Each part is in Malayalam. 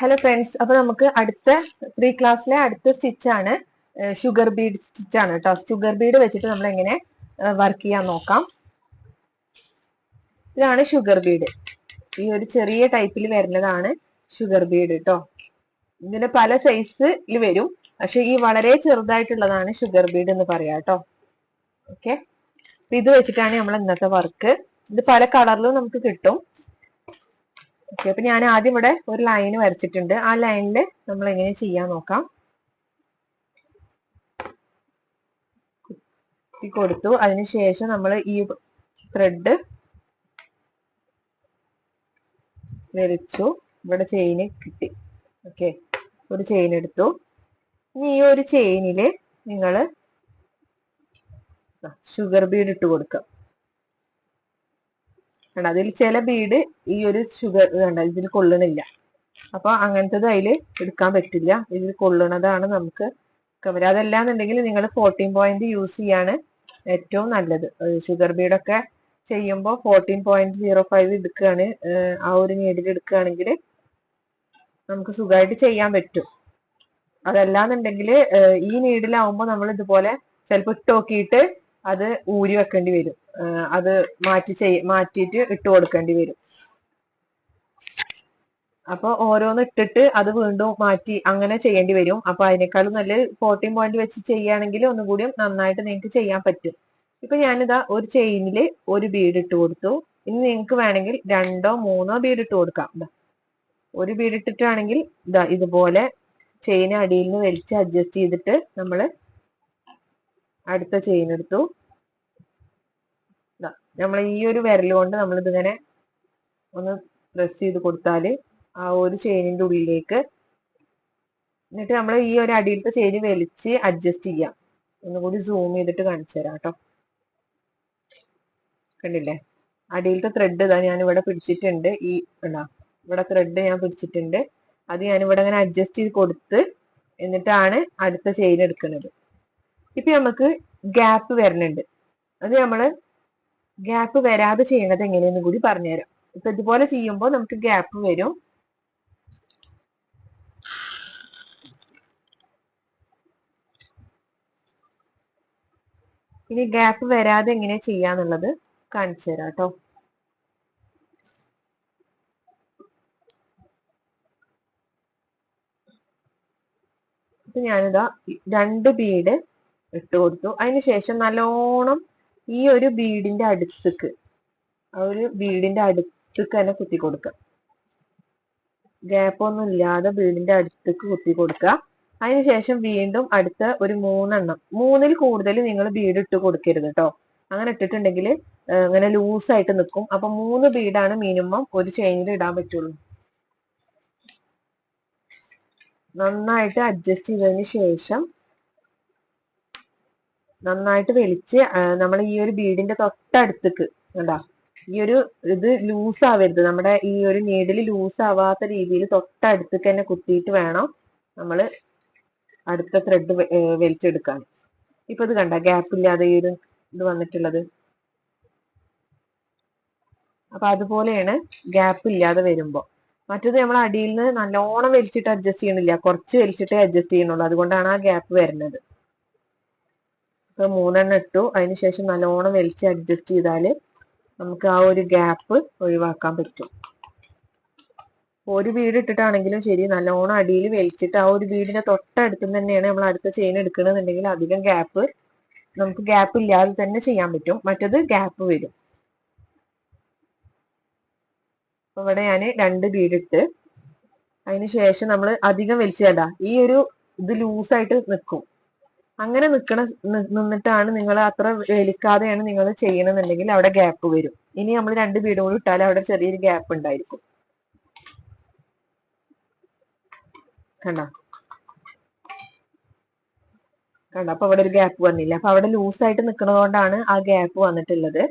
ഹലോ ഫ്രണ്ട്സ് അപ്പൊ നമുക്ക് അടുത്ത ത്രീ ക്ലാസ്സിലെ അടുത്ത സ്റ്റിച്ച് ആണ് ഷുഗർ ബീഡ് സ്റ്റിച്ച് ആണ് കേട്ടോ ഷുഗർ ബീഡ് വെച്ചിട്ട് നമ്മൾ എങ്ങനെ വർക്ക് ചെയ്യാൻ നോക്കാം. ഇതാണ് ഷുഗർ ബീഡ് ഈ ഒരു ചെറിയ ടൈപ്പിൽ വരുന്നതാണ് ഷുഗർ ബീഡ് കേട്ടോ ഇതിന് പല സൈസിൽ വരും. പക്ഷെ ഈ വളരെ ചെറുതായിട്ടുള്ളതാണ് ഷുഗർ ബീഡ് എന്ന് പറയാം കേട്ടോ ഓക്കെ ഇത് വെച്ചിട്ടാണ് നമ്മൾ ഇന്നത്തെ വർക്ക് ഇത് പല കളറിലും നമുക്ക് കിട്ടും. ഓക്കെ അപ്പൊ ഞാൻ ആദ്യം ഇവിടെ ഒരു ലൈൻ വരച്ചിട്ടുണ്ട്. ആ ലൈനിൽ നമ്മൾ എങ്ങനെ ചെയ്യാൻ നോക്കാം? കൊടുത്തു. അതിനുശേഷം നമ്മൾ ഈ ത്രെഡ് വരച്ചു. ഇവിടെ ചെയിന് കിട്ടി. ഓക്കെ ഒരു ചെയിൻ എടുത്തു. ഇനി ഈ ഒരു ചെയിനിൽ നിങ്ങൾ ഷുഗർ ബീഡ് ഇട്ട് കൊടുക്കുക കണ്ട? അതിൽ ചില ബീഡ് ഈ ഒരു ഷുഗർ കണ്ട? ഇതിൽ കൊള്ളണില്ല. അപ്പൊ അങ്ങനത്തത് അതിൽ എടുക്കാൻ പറ്റില്ല. ഇതിൽ കൊള്ളണതാണ് നമുക്ക് കവർ അതല്ലാന്നുണ്ടെങ്കിൽ നിങ്ങൾ ഫോർട്ടീൻ പോയിന്റ് യൂസ് ചെയ്യാണ് ഏറ്റവും നല്ലത്. ഷുഗർ ബീഡൊക്കെ ചെയ്യുമ്പോൾ ഫോർട്ടീൻ പോയിന്റ് സീറോ ഫൈവ് എടുക്കുകയാണ് ആ ഒരു നീഡിൽ എടുക്കുകയാണെങ്കിൽ നമുക്ക് സുഖമായിട്ട് ചെയ്യാൻ പറ്റും. അതല്ലാന്നുണ്ടെങ്കിൽ ഈ നീഡിലാവുമ്പോൾ നമ്മൾ ഇതുപോലെ ചിലപ്പോൾ ഇട്ട് നോക്കിയിട്ട് അത് ഊരി വെക്കേണ്ടി വരും. അത് മാറ്റി ചെയ് മാറ്റിയിട്ട് ഇട്ട് കൊടുക്കേണ്ടി വരും. അപ്പൊ ഓരോന്ന് ഇട്ടിട്ട് അത് വീണ്ടും മാറ്റി അങ്ങനെ ചെയ്യേണ്ടി വരും. അപ്പൊ അതിനേക്കാളും നല്ല ഫോർട്ടീൻ പോയിന്റ് വെച്ച് ചെയ്യുകയാണെങ്കിൽ ഒന്നും കൂടി നന്നായിട്ട് നിങ്ങൾക്ക് ചെയ്യാൻ പറ്റും. ഇപ്പൊ ഞാനിതാ ഒരു ചെയിനിൽ ഒരു ബീഡ് ഇട്ട് കൊടുത്തു. ഇനി നിങ്ങൾക്ക് വേണമെങ്കിൽ രണ്ടോ മൂന്നോ ബീഡ് ഇട്ട് കൊടുക്കാം. ഒരു ബീഡ് ഇട്ടിട്ടാണെങ്കിൽ ഇതാ ഇതുപോലെ ചെയിൻ അടിയിൽ നിന്ന് വലിച്ച് അഡ്ജസ്റ്റ് ചെയ്തിട്ട് നമ്മൾ അടുത്ത ചെയിൻ എടുത്തു. നമ്മൾ ഈ ഒരു വിരൽ കൊണ്ട് നമ്മൾ ഇതിങ്ങനെ ഒന്ന് പ്രസ് ചെയ്ത് കൊടുത്താൽ ആ ഒരു ചെയിനിന്റെ ഉള്ളിലേക്ക് എന്നിട്ട് നമ്മൾ ഈ ഒരു അടിയിലത്തെ ചെയിൻ വലിച്ച് അഡ്ജസ്റ്റ് ചെയ്യാം. ഒന്നുകൂടി സൂം ചെയ്തിട്ട് കാണിച്ചു തരാം കേട്ടോ. കണ്ടില്ലേ? അടിയിലത്തെ ത്രെഡ് ഇതാ ഞാൻ ഇവിടെ പിടിച്ചിട്ടുണ്ട്. ഈ ഉണ്ടാ ഇവിടെ ത്രെഡ് ഞാൻ പിടിച്ചിട്ടുണ്ട്. അത് ഞാൻ ഇവിടെ അങ്ങനെ അഡ്ജസ്റ്റ് ചെയ്ത് കൊടുത്ത് എന്നിട്ടാണ് അടുത്ത ചെയിൻ എടുക്കുന്നത്. ഇപ്പൊ നമുക്ക് ഗ്യാപ്പ് വരുന്നുണ്ട്. അത് നമ്മൾ ഗ്യാപ്പ് വരാതെ ചെയ്യണത് എങ്ങനെയെന്ന് കൂടി പറഞ്ഞുതരാം. ഇപ്പൊ ഇതുപോലെ ചെയ്യുമ്പോൾ നമുക്ക് ഗ്യാപ്പ് വരും. ഇനി ഗ്യാപ്പ് വരാതെ എങ്ങനെ ചെയ്യാന്നുള്ളത് കാണിച്ചു തരാം കേട്ടോ. ഞാനിതാ രണ്ട് ബീഡ് ഇട്ട് കൊടുത്തു. അതിനുശേഷം നല്ലോണം ഈ ഒരു ബീഡിന്റെ അടുത്തേക്ക് ആ ഒരു ബീഡിന്റെ അടുത്തേക്ക് തന്നെ കുത്തി കൊടുക്കുക. ഗ്യാപ്പ് ഒന്നും ഇല്ലാതെ ബീഡിന്റെ അടുത്തേക്ക് കുത്തി കൊടുക്കുക. അതിനുശേഷം വീണ്ടും അടുത്ത ഒരു മൂന്നെണ്ണം. മൂന്നിൽ കൂടുതൽ നിങ്ങൾ ബീഡ് ഇട്ട് കൊടുക്കരുത് കേട്ടോ. അങ്ങനെ ഇട്ടിട്ടുണ്ടെങ്കിൽ ഇങ്ങനെ ലൂസായിട്ട് നിൽക്കും. അപ്പൊ മൂന്ന് ബീഡാണ് മിനിമം ഒരു ചെയിനിൽ ഇടാൻ പറ്റുള്ളൂ. നന്നായിട്ട് അഡ്ജസ്റ്റ് ചെയ്തതിന് ശേഷം നന്നായിട്ട് വലിച്ച് നമ്മൾ ഈ ഒരു ബീഡിന്റെ തൊട്ടടുത്തേക്ക് കണ്ടോ? ഈ ഒരു ഇത് ലൂസ് ആവരുത്. നമ്മുടെ ഈ ഒരു നീഡിൽ ലൂസ് ആവാത്ത രീതിയിൽ തൊട്ടടുത്തേക്ക് തന്നെ കുത്തിയിട്ട് വേണം നമ്മൾ അടുത്ത ത്രെഡ് വലിച്ചെടുക്കാൻ. ഇപ്പൊ ഇത് കണ്ട? ഗ്യാപ്പ് ഇല്ലാതെ ഈ ഒരു ഇത് വന്നിട്ടുള്ളത്. അപ്പൊ അതുപോലെയാണ് ഗ്യാപ്പ് ഇല്ലാതെ വരുമ്പോ. മറ്റത് നമ്മൾ അടിയിൽ നിന്ന് നല്ലോണം വലിച്ചിട്ട് അഡ്ജസ്റ്റ് ചെയ്യുന്നില്ല കുറച്ച് വലിച്ചിട്ടേ അഡ്ജസ്റ്റ് ചെയ്യുന്നുള്ളൂ. അതുകൊണ്ടാണ് ആ ഗ്യാപ്പ് വരുന്നത്. മൂന്നെണ്ണം ഇട്ടു. അതിനുശേഷം നല്ലോണം വലിച്ച് അഡ്ജസ്റ്റ് ചെയ്താൽ നമുക്ക് ആ ഒരു ഗ്യാപ്പ് ഒഴിവാക്കാൻ പറ്റും. ഒരു വീട് ഇട്ടിട്ടാണെങ്കിലും ശരി നല്ലോണം അടിയിൽ വലിച്ചിട്ട് ആ ഒരു വീടിന്റെ തൊട്ടടുത്ത് തന്നെയാണ് നമ്മൾ അടുത്ത ചെയിൻ എടുക്കണമെന്നുണ്ടെങ്കിൽ അധികം ഗ്യാപ്പ് നമുക്ക് ഗ്യാപ്പ് ഇല്ലാതെ തന്നെ ചെയ്യാൻ പറ്റും. മറ്റത് ഗ്യാപ്പ് വരും. ഇവിടെ ഞാൻ രണ്ട് ബീഡ് ഇട്ട് അതിന് ശേഷം നമ്മൾ അധികം വലിച്ചേണ്ട ഈ ഒരു ഇത് ലൂസായിട്ട് നിൽക്കും അങ്ങനെ നിൽക്കണ നിന്നിട്ടാണ് നിങ്ങൾ അത്ര വലിക്കാതെയാണ് നിങ്ങൾ ചെയ്യണമെന്നുണ്ടെങ്കിൽ അവിടെ ഗ്യാപ്പ് വരും. ഇനി നമ്മൾ രണ്ട് വീടും കൂടി ഇട്ടാൽ അവിടെ ചെറിയൊരു ഗ്യാപ്പ് ഉണ്ടായിരിക്കും. കണ്ടോ? കണ്ടോ? അപ്പൊ അവിടെ ഒരു ഗ്യാപ്പ് വന്നില്ല. അപ്പൊ അവിടെ ലൂസായിട്ട് നിൽക്കുന്നതുകൊണ്ടാണ് ആ ഗ്യാപ്പ് വന്നിട്ടുള്ളത്.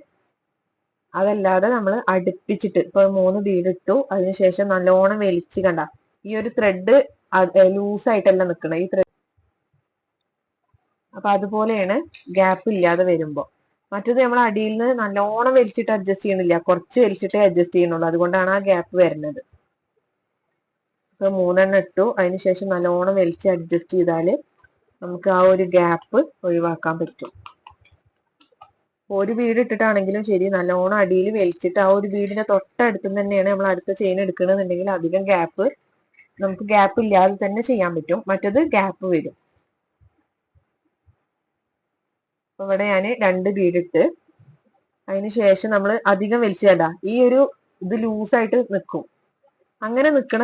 അതല്ലാതെ നമ്മൾ അടുപ്പിച്ചിട്ട് ഇപ്പൊ മൂന്ന് ബീഡ് ഇട്ടു. അതിനുശേഷം നല്ലോണം വലിച്ച് കണ്ട? ഈ ഒരു ത്രെഡ് ലൂസായിട്ടല്ല നിൽക്കണം ഈ ത്രെഡ് അപ്പൊ അതുപോലെയാണ് ഗ്യാപ്പ് ഇല്ലാതെ വരുമ്പോ. മറ്റത് നമ്മൾ അടിയിൽ നിന്ന് നല്ലോണം വലിച്ചിട്ട് അഡ്ജസ്റ്റ് ചെയ്യുന്നില്ല. കുറച്ച് വലിച്ചിട്ടേ അഡ്ജസ്റ്റ് ചെയ്യുന്നുള്ളൂ. അതുകൊണ്ടാണ് ആ ഗ്യാപ്പ് വരുന്നത്. ഇപ്പൊ മൂന്നെണ്ണം ഇട്ടു. അതിനുശേഷം നല്ലോണം വലിച്ച് അഡ്ജസ്റ്റ് ചെയ്താൽ നമുക്ക് ആ ഒരു ഗ്യാപ്പ് ഒഴിവാക്കാൻ പറ്റും. ഒരു വീട് ഇട്ടിട്ടാണെങ്കിലും ശരി നല്ലോണം അടിയിൽ വലിച്ചിട്ട് ആ ഒരു വീടിന്റെ തൊട്ടടുത്ത് തന്നെയാണ് നമ്മൾ അടുത്ത ചെയിൻ എടുക്കണമെന്നുണ്ടെങ്കിൽ അധികം ഗ്യാപ്പ് നമുക്ക് ഗ്യാപ്പ് ഇല്ലാതെ തന്നെ ചെയ്യാൻ പറ്റും. മറ്റത് ഗ്യാപ്പ് വരും അപ്പൊ ഇവിടെ ഞാൻ രണ്ട് ബീഡിട്ട്. അതിന് ശേഷം നമ്മൾ അധികം വലിച്ചേണ്ട ഈ ഒരു ഇത് ലൂസായിട്ട് നിൽക്കും അങ്ങനെ നിൽക്കണ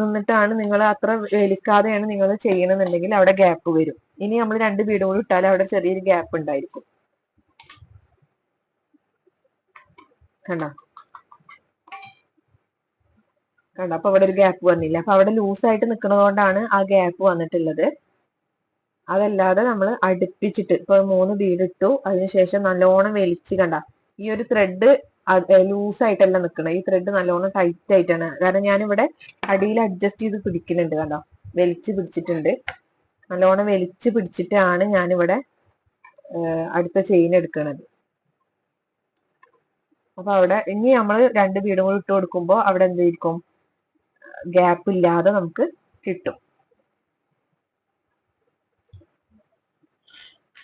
നിന്നിട്ടാണ് നിങ്ങൾ അത്ര വലിക്കാതെയാണ് നിങ്ങൾ ചെയ്യണമെന്നുണ്ടെങ്കിൽ അവിടെ ഗ്യാപ്പ് വരും. ഇനി നമ്മൾ രണ്ട് ബീഡും കൂടി ഇട്ടാൽ അവിടെ ചെറിയൊരു ഗ്യാപ്പ് ഉണ്ടായിരിക്കും. കണ്ട? കണ്ട? അപ്പൊ അവിടെ ഒരു ഗ്യാപ്പ് വന്നില്ല. അപ്പൊ അവിടെ ലൂസായിട്ട് നിൽക്കുന്നതുകൊണ്ടാണ് ആ ഗ്യാപ്പ് വന്നിട്ടുള്ളത്. അതല്ലാതെ നമ്മൾ അടുപ്പിച്ചിട്ട് ഇപ്പൊ മൂന്ന് ബീഡ് ഇട്ടു അതിനുശേഷം നല്ലോണം വലിച്ചു കണ്ട ഈ ഒരു ത്രെഡ് ലൂസ് ആയിട്ടല്ല നിൽക്കണം ഈ ത്രെഡ് നല്ലോണം ടൈറ്റ് ആയിട്ടാണ്. കാരണം ഞാനിവിടെ അടിയിൽ അഡ്ജസ്റ്റ് ചെയ്ത് പിടിക്കുന്നുണ്ട് കണ്ടോ വലിച്ചു പിടിച്ചിട്ടുണ്ട്. നല്ലോണം വലിച്ചു പിടിച്ചിട്ടാണ് ഞാനിവിടെ അടുത്ത ചെയിൻ എടുക്കുന്നത് അപ്പൊ അവിടെ ഇനി നമ്മൾ രണ്ട് ബീഡും കൂടി ഇട്ട് കൊടുക്കുമ്പോൾ അവിടെ എന്തായിരിക്കും ഗ്യാപ്പ് ഇല്ലാതെ നമുക്ക് കിട്ടും.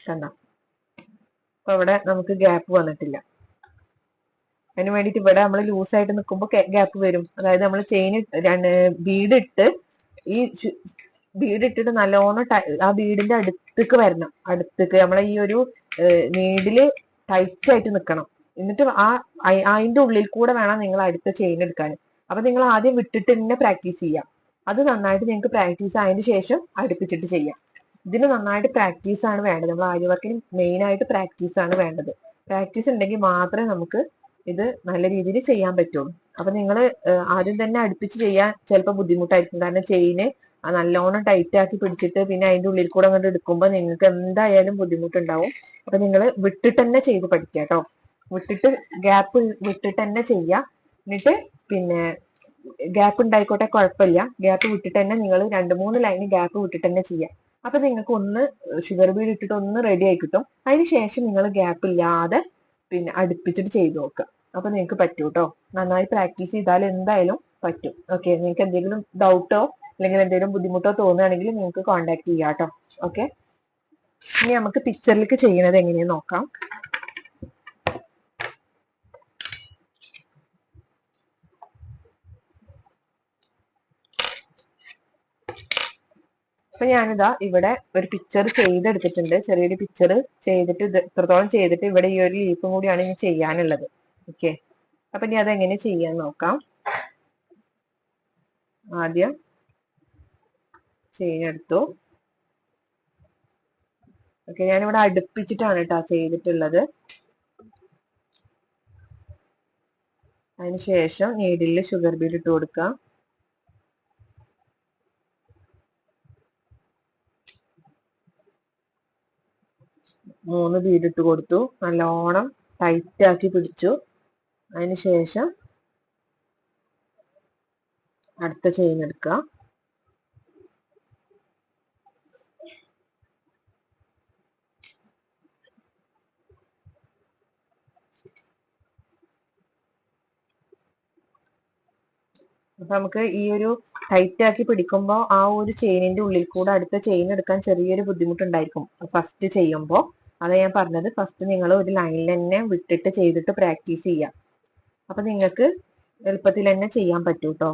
കണ്ട അപ്പൊ അവിടെ നമുക്ക് ഗ്യാപ്പ് വന്നിട്ടില്ല. അതിന് വേണ്ടിയിട്ട് ഇവിടെ നമ്മൾ ലൂസായിട്ട് നിൽക്കുമ്പോൾ ഗ്യാപ്പ് വരും. അതായത് നമ്മൾ ചെയിൻ രണ്ട് ബീഡിട്ട് ഈ ബീഡിട്ടിട്ട് നല്ലോണം ആ ബീഡിന്റെ അടുത്തേക്ക് വരണം. അടുത്തേക്ക് നമ്മളെ ഈ ഒരു നീഡിൽ ടൈറ്റ് ആയിട്ട് നിൽക്കണം എന്നിട്ട് ആ അതിന്റെ ഉള്ളിൽ കൂടെ വേണം നിങ്ങൾ അടുത്ത ചെയിൻ എടുക്കാൻ. അപ്പൊ നിങ്ങൾ ആദ്യം വിട്ടിട്ട് തന്നെ പ്രാക്ടീസ് ചെയ്യാം. അത് നന്നായിട്ട് നിങ്ങൾക്ക് പ്രാക്ടീസ് ആയതിനു ശേഷം അടുപ്പിച്ചിട്ട് ചെയ്യാം. ഇതിന് നന്നായിട്ട് പ്രാക്ടീസ് ആണ് വേണ്ടത്. നമ്മൾ ആര്യ വർക്കിന് മെയിൻ ആയിട്ട് പ്രാക്ടീസ് ആണ് വേണ്ടത്. പ്രാക്ടീസ് ഉണ്ടെങ്കിൽ മാത്രമേ നമുക്ക് ഇത് നല്ല രീതിയിൽ ചെയ്യാൻ പറ്റുള്ളൂ. അപ്പൊ നിങ്ങൾ ആദ്യം തന്നെ അടുപ്പിച്ച് ചെയ്യാൻ ചിലപ്പോൾ ബുദ്ധിമുട്ടായിരിക്കും. കാരണം ചെയിന് നല്ലോണം ടൈറ്റ് ആക്കി പിടിച്ചിട്ട് പിന്നെ അതിന്റെ ഉള്ളിൽ കൂടെ അങ്ങോട്ട് എടുക്കുമ്പോൾ നിങ്ങൾക്ക് എന്തായാലും ബുദ്ധിമുട്ടുണ്ടാവും. അപ്പൊ നിങ്ങൾ വിട്ടിട്ട് തന്നെ ചെയ്ത് പഠിക്കുക കേട്ടോ. വിട്ടിട്ട് ഗ്യാപ്പ് വിട്ടിട്ട് തന്നെ ചെയ്യുക. എന്നിട്ട് പിന്നെ ഗ്യാപ്പ് ഉണ്ടായിക്കോട്ടെ കുഴപ്പമില്ല. ഗ്യാപ്പ് വിട്ടിട്ട് തന്നെ നിങ്ങൾ രണ്ട് മൂന്ന് ലൈന് ഗ്യാപ്പ് വിട്ടിട്ട് തന്നെ ചെയ്യാം അപ്പൊ നിങ്ങൾക്ക് ഒന്ന് ഷുഗർ ബീഡ് ഇട്ടിട്ട് ഒന്ന് റെഡി ആയി കിട്ടും. അതിന് ശേഷം നിങ്ങൾ ഗ്യാപ്പ് ഇല്ലാതെ പിന്നെ അടുപ്പിച്ചിട്ട് ചെയ്ത് നോക്കുക. അപ്പൊ നിങ്ങൾക്ക് പറ്റും കേട്ടോ നന്നായി പ്രാക്ടീസ് ചെയ്താൽ എന്തായാലും പറ്റും. ഓക്കെ നിങ്ങൾക്ക് എന്തെങ്കിലും ഡൗട്ടോ അല്ലെങ്കിൽ എന്തെങ്കിലും ബുദ്ധിമുട്ടോ തോന്നുകയാണെങ്കിൽ നിങ്ങൾക്ക് കോണ്ടാക്ട് ചെയ്യാം കേട്ടോ ഓക്കെ ഇനി നമുക്ക് പിക്ചറിലേക്ക് ചെയ്യുന്നത് എങ്ങനെയാന്ന് നോക്കാം. അപ്പൊ ഞാനിതാ ഇവിടെ ഒരു പിക്ചർ ചെയ്തെടുത്തിട്ടുണ്ട്. ചെറിയൊരു പിക്ചർ ചെയ്തിട്ട് ഇത് ഇത്രത്തോളം ചെയ്തിട്ട് ഇവിടെ ഈ ഒരു ലീഫും കൂടിയാണ് ഇനി ചെയ്യാനുള്ളത്. ഓക്കെ അപ്പൊ ഇനി അതെങ്ങനെ ചെയ്യാൻ നോക്കാം. ആദ്യം ചെയിൻ എടുത്തു. ഓക്കെ ഞാനിവിടെ അടുപ്പിച്ചിട്ടാണ് കേട്ടോ ചെയ്തിട്ടുള്ളത്. അതിനുശേഷം നീഡിലിൽ ഷുഗർ ബീഡ് ഇട്ട് കൊടുക്കാം. മൂന്ന് ബീഡിട്ട് കൊടുത്തു. നല്ലോണം ടൈറ്റ് ആക്കി പിടിച്ചു. അതിനുശേഷം അടുത്ത ചെയിൻ എടുക്കുക അപ്പൊ നമുക്ക് ഈ ഒരു ടൈറ്റ് ആക്കി പിടിക്കുമ്പോൾ ആ ഒരു ചെയിനിന്റെ ഉള്ളിൽ കൂടെ അടുത്ത ചെയിൻ എടുക്കാൻ ചെറിയൊരു ബുദ്ധിമുട്ടുണ്ടായിരിക്കും. ഫസ്റ്റ് ചെയ്യുമ്പോൾ അതാ ഞാൻ പറഞ്ഞത്. ഫസ്റ്റ് നിങ്ങൾ ഒരു ലൈനിൽ തന്നെ വിട്ടിട്ട് ചെയ്തിട്ട് പ്രാക്ടീസ് ചെയ്യാം. അപ്പൊ നിങ്ങൾക്ക് എളുപ്പത്തിൽ തന്നെ ചെയ്യാൻ പറ്റൂ കേട്ടോ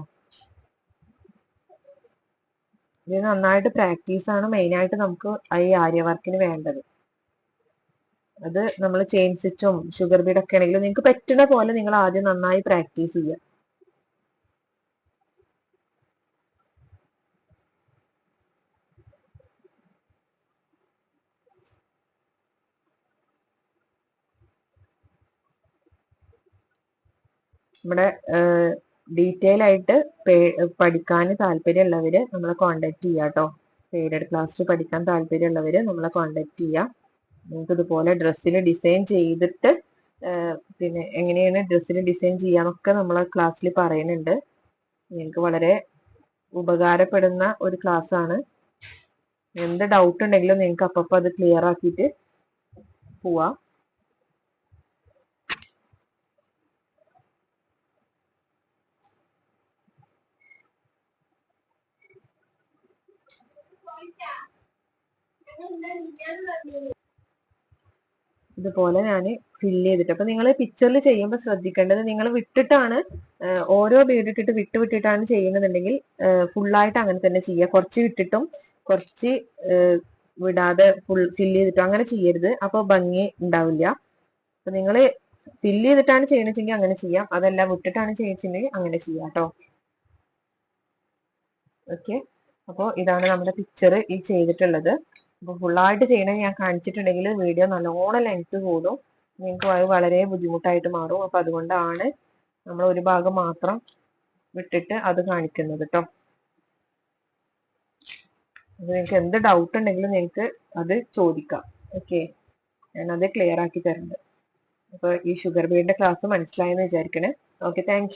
ഇത് നന്നായിട്ട് പ്രാക്ടീസ് ആണ് മെയിൻ ആയിട്ട് നമുക്ക് ഈ ആര്യ വർക്കിന് വേണ്ടത്. അത് നമ്മൾ ചെയിൻ സ്റ്റിച്ചും ഷുഗർ ബീഡൊക്കെ ആണെങ്കിലും നിങ്ങൾക്ക് പറ്റുന്ന പോലെ നിങ്ങൾ ആദ്യം നന്നായി പ്രാക്ടീസ് ചെയ്യുക നമ്മുടെ ഡീറ്റെയിൽ ആയിട്ട് പഠിക്കാൻ താല്പര്യമുള്ളവര് നമ്മളെ കോണ്ടാക്ട് ചെയ്യുക കേട്ടോ പെയ്ഡഡ് ക്ലാസ്സിൽ പഠിക്കാൻ താല്പര്യമുള്ളവര് നമ്മളെ കോണ്ടാക്ട് ചെയ്യുക നിങ്ങൾക്ക് ഇതുപോലെ ഡ്രസ്സിൽ ഡിസൈൻ ചെയ്തിട്ട് പിന്നെ എങ്ങനെയാണ് ഡ്രസ്സിൽ ഡിസൈൻ ചെയ്യാന്നൊക്കെ നമ്മളെ ക്ലാസ്സിൽ പറയുന്നുണ്ട്. നിങ്ങൾക്ക് വളരെ ഉപകാരപ്പെടുന്ന ഒരു ക്ലാസ് ആണ്. എന്ത് ഡൗട്ട് ഉണ്ടെങ്കിലും നിങ്ങൾക്ക് അപ്പപ്പോൾ അത് ക്ലിയർ ആക്കിയിട്ട് പോവാം. ഇതുപോലെ ഞാൻ ഫില്ല് ചെയ്തിട്ട്. അപ്പൊ നിങ്ങൾ പിക്ചറിൽ ചെയ്യുമ്പോൾ ശ്രദ്ധിക്കേണ്ടത് നിങ്ങൾ വിട്ടിട്ടാണ് ഓരോ ബീഡ് ഇട്ടിട്ട് വിട്ട് വിട്ടിട്ടാണ് ചെയ്യുന്നതെന്നുണ്ടെങ്കിൽ ഫുള്ളായിട്ട് അങ്ങനെ തന്നെ ചെയ്യുക കുറച്ച് വിട്ടിട്ടും കുറച്ച് വിടാതെ ഫുൾ ഫില്ല് ചെയ്തിട്ടും അങ്ങനെ ചെയ്യരുത്. അപ്പൊ ഭംഗി ഉണ്ടാവില്ല. അപ്പൊ നിങ്ങൾ ഫില്ല് ചെയ്തിട്ടാണ് ചെയ്യണെങ്കിൽ അങ്ങനെ ചെയ്യാം. അതല്ല വിട്ടിട്ടാണ് ചെയ്യിച്ചിട്ടുണ്ടെങ്കിൽ അങ്ങനെ ചെയ്യാം കേട്ടോ ഓക്കെ? അപ്പോൾ ഇതാണ് നമ്മുടെ പിക്ചർ ഈ ചെയ്തിട്ടുള്ളത്. അപ്പോൾ ഫുള്ളായിട്ട് ചെയ്യണത് ഞാൻ കാണിച്ചിട്ടുണ്ടെങ്കിൽ വീഡിയോ നല്ലോണം ലെങ്ത് കൂടും. നിങ്ങൾക്ക് അത് വളരെ ബുദ്ധിമുട്ടായിട്ട് മാറും. അപ്പൊ അതുകൊണ്ടാണ് നമ്മൾ ഒരു ഭാഗം മാത്രം വിട്ടിട്ട് അത് കാണിക്കുന്നത് കേട്ടോ നിങ്ങൾക്ക് എന്ത് ഡൗട്ട് ഉണ്ടെങ്കിലും നിങ്ങൾക്ക് അത് ചോദിക്കാം. ഓക്കെ ഞാനത് ക്ലിയർ ആക്കി തരുന്നുണ്ട് അപ്പോൾ ഈ ഷുഗർ ബീഡിന്റെ ക്ലാസ് മനസ്സിലായെന്ന് വിചാരിക്കണേ. Okay thank